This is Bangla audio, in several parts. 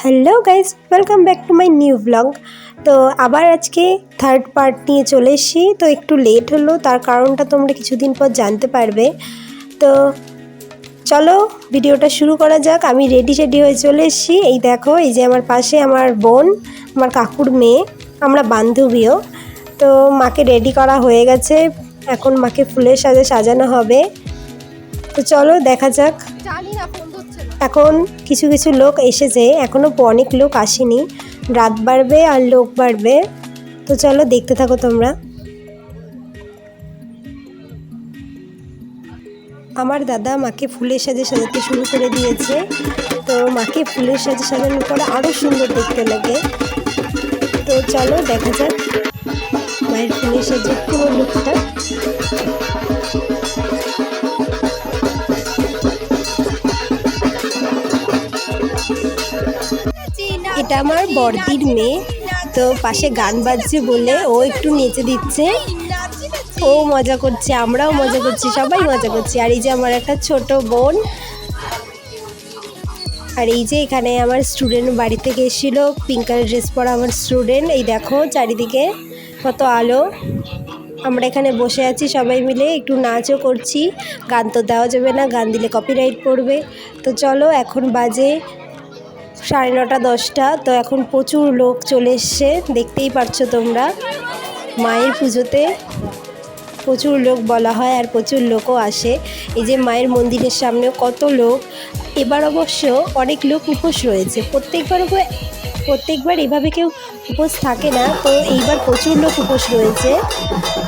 Hello guys welcome back to my new blog তো আবার আজকে থার্ড পার্ট নিয়ে চলে এসেছি। তো একটু লেট হলো, তার কারণটা তোমরা কিছুদিন পর জানতে পারবে। তো চলো, ভিডিওটা শুরু করা যাক। আমি রেডি শেডি হয়ে চলে এসেছি। এই দেখো, এই যে আমার পাশে আমার বোন, আমার কাকুর মেয়ে, আমরা বান্ধবীও। তো মাকে রেডি করা হয়ে গেছে। এখন মাকে ফুলের সাজে সাজানো হবে। তো চলো দেখা যাক। এখন কিছু কিছু লোক এসেছে এখনও অনেক লোক আসেনি। রাত বাড়বে আর লোক বাড়বে। তো চলো দেখতে থাকো তোমরা। আমার দাদা মাকে ফুলের সাজে সাজাতে শুরু করে দিয়েছে। তো মাকে ফুলের সাজে সাজানোর পরে আরও সুন্দর দেখতে লাগে। তো চলো দেখা যাক। মায়ের ফুলের সাজে পুরো লুকটা এটা আমার বর্দির মেয়ে। তো পাশে গান বাজছে বলে ও একটু নেচে দিচ্ছে। ও মজা করছে, আমরাও মজা করছি, সবাই মজা করছি। আর এই যে আমার একটা ছোট বোন। আর এই যে এখানে আমার স্টুডেন্ট বাড়ি থেকে এসেছিল পিঙ্ক কালার ড্রেস পরা আমার স্টুডেন্ট এই দেখো চারিদিকে কত আলো। আমরা এখানে বসে আছি সবাই মিলে, একটু নাচও করছি। গান তো দেওয়া যাবে না, গান দিলে কপিরাইট পড়বে। তো চলো, এখন বাজে সাড়ে নটা, দশটা। তো এখন প্রচুর লোক চলে এসছে। দেখতেই পারছ তোমরা। মায়ের পুজোতে প্রচুর লোক বলা হয় আর প্রচুর লোকও আসে। এই যে মায়ের মন্দিরের সামনেও কত লোক। এবার অবশ্য অনেক লোক উপোস রয়েছে। প্রত্যেকবার প্রত্যেকবার এভাবে কেউ উপোস থাকে না, তো এইবার প্রচুর লোক উপোস রয়েছে।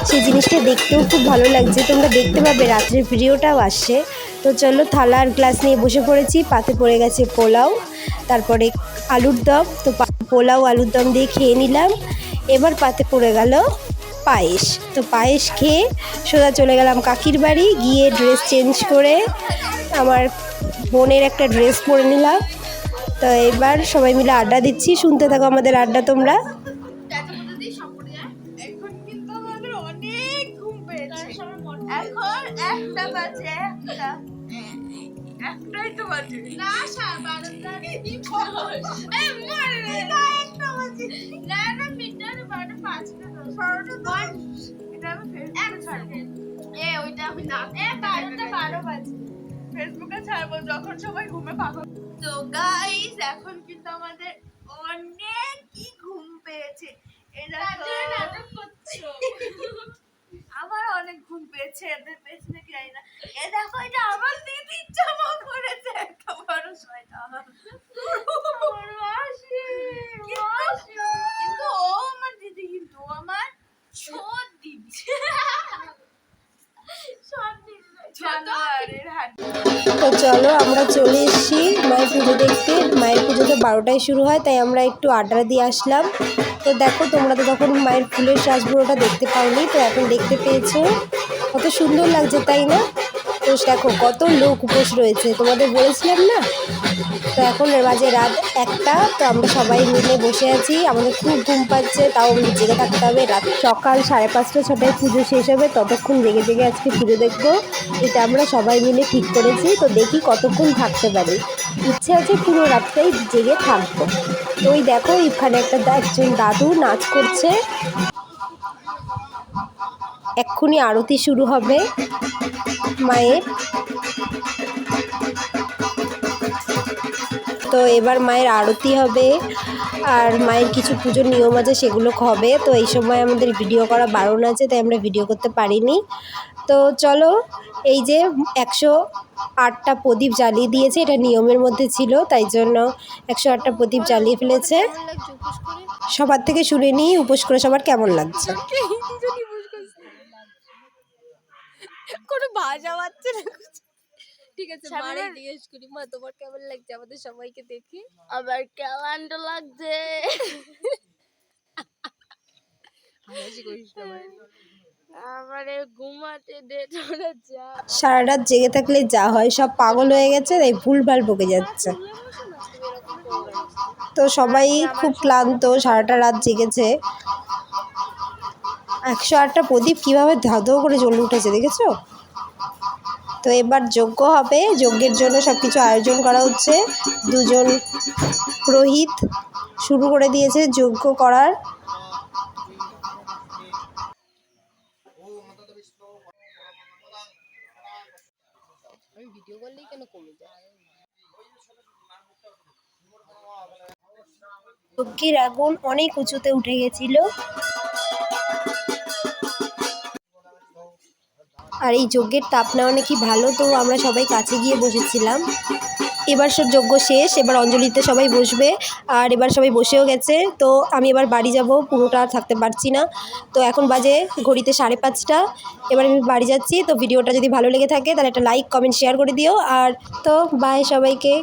সেই জিনিসটা দেখতেও খুব ভালো লাগছে, তোমরা দেখতে পাবে রাত্রের ভিডিওটাও আসছে। তো চলো থালা আর গ্লাস নিয়ে বসে পড়েছি, পাতে পড়ে গেছে পোলাও, তারপরে আলুর দম, তো পোলাও, আলুর দম দিয়ে খেয়ে নিলাম। এবার পাতে পড়ে গেল পায়েস, তো পায়েস খেয়ে সোজা চলে গেলাম কাকির বাড়ি, গিয়ে ড্রেস চেঞ্জ করে আমার বোনের একটা ড্রেস পরে নিলাম। তো এবার সবাই মিলে আড্ডা দিচ্ছি। শুনতে থাকো আমাদের আড্ডা তোমরা। আমি না এ বারোটা বারো বাজে। ফেসবুকে ছাড়বো যখন সবাই ঘুমে পাগল। তো গাইস এখন কিন্তু আমাদের অনেকই ঘুম পেয়েছে। এটা আমার অনেক ঘুম পেয়েছে এদের পেছনে কি জানি না। এ দেখো এটা আমার দিদি জামা করেছে এত বড় শয়তা কিন্তু কিন্তু ও আমার দিদি কিন্তু ও আমার ছোট দিদি ছোট দিদি জানুয়ারির হাট তো চলো আমরা চলে এসেছি মায়ের পুজো দেখতে। মায়ের পুজো তো বারোটায় শুরু হয়, তাই আমরা একটু আড্ডা দিয়ে আসলাম। তো দেখো, তোমরা তো তখন মায়ের ফুলের শ্বাসগুলোটা দেখতে পাওনি, তো এখন দেখতে পেয়েছ। কত সুন্দর লাগছে, তাই না? তো দেখো, কত লোক উপোস রয়েছে। তোমাদের বলেছিলাম না? তো এখন বাজে রাত একটা, তো আমরা সবাই মিলে বসে আছি। আমাদের খুব ঘুম পাচ্ছে, তাও আমাদের জেগে থাকতে হবে। রাত সকাল সাড়ে পাঁচটা ছটায় পুজো শেষ হবে, ততক্ষণ জেগে জেগে আজকে পুজো দেখব। এটা আমরা সবাই মিলে ঠিক করেছি, তো দেখি কতক্ষণ থাকতে পারি। ইচ্ছে আছে পুরো রাতটাই জেগে থাকব। তো ওই দেখো, এখানে একটা একজন দাদু নাচ করছে। এক্ষুনি আরতি শুরু হবে। মায়ের। তো এবার মায়ের আরতি হবে। আর মায়ের কিছু পুজোর নিয়ম আছে, সেগুলো হবে। তো এই সময় আমাদের ভিডিও করা বারণ আছে, তাই আমরা ভিডিও করতে পারিনি। তো চলো, এই যে একশো আটটা প্রদীপ জ্বালিয়ে দিয়েছে, এটা নিয়মের মধ্যে ছিল, তাই জন্য একশো আটটা প্রদীপ জ্বালিয়ে ফেলেছে। সবার থেকে শুনে নিই উপোস করে সবার কেমন লাগছে? কোনো ভাষা পাচ্ছে না ঠিক আছে মারে জিজ্ঞেস করি মা তোমার কেমন লাগছে? আমাদের সবাইকে দেখে। আবার কেমন লাগছে। আমার ঘুমাতে দে তোরা যা সারা রাত জেগে থাকলে যা হয় সব পাগল হয়ে গেছে তাই ভুলভাল বকে যাচ্ছে। তো সবাই খুব ক্লান্ত সারাটা রাত জেগেছে। একশো আটটা প্রদীপ কীভাবে ধাঁধো করে জ্বলে উঠেছে দেখেছ? তো এবার যজ্ঞ হবে। যজ্ঞের জন্য সব কিছু আয়োজন করা হচ্ছে। দুজন পুরোহিত শুরু করে দিয়েছে যজ্ঞ করার। ভিডিও করলেই কেন কমে যায়? যজ্ঞের আগুন অনেক উঁচুতে উঠে গেছিল। আর এই যজ্ঞের তাপ নেওয়া নাকি ভালো, তো আমরা সবাই কাছে গিয়ে বসেছিলাম। এবার সব যজ্ঞ শেষ, এবার অঞ্জলিতে সবাই বসবে, আর এবার সবাই বসেও গেছে। তো আমি এবার বাড়ি যাব, পুরোটা আর থাকতে পারছি না। তো এখন বাজে ঘড়িতে সাড়ে পাঁচটা, এবার আমি বাড়ি যাচ্ছি। তো ভিডিওটা যদি ভালো লেগে থাকে, তাহলে একটা লাইক কমেন্ট শেয়ার করে দিও। আর তো বাই সবাইকে।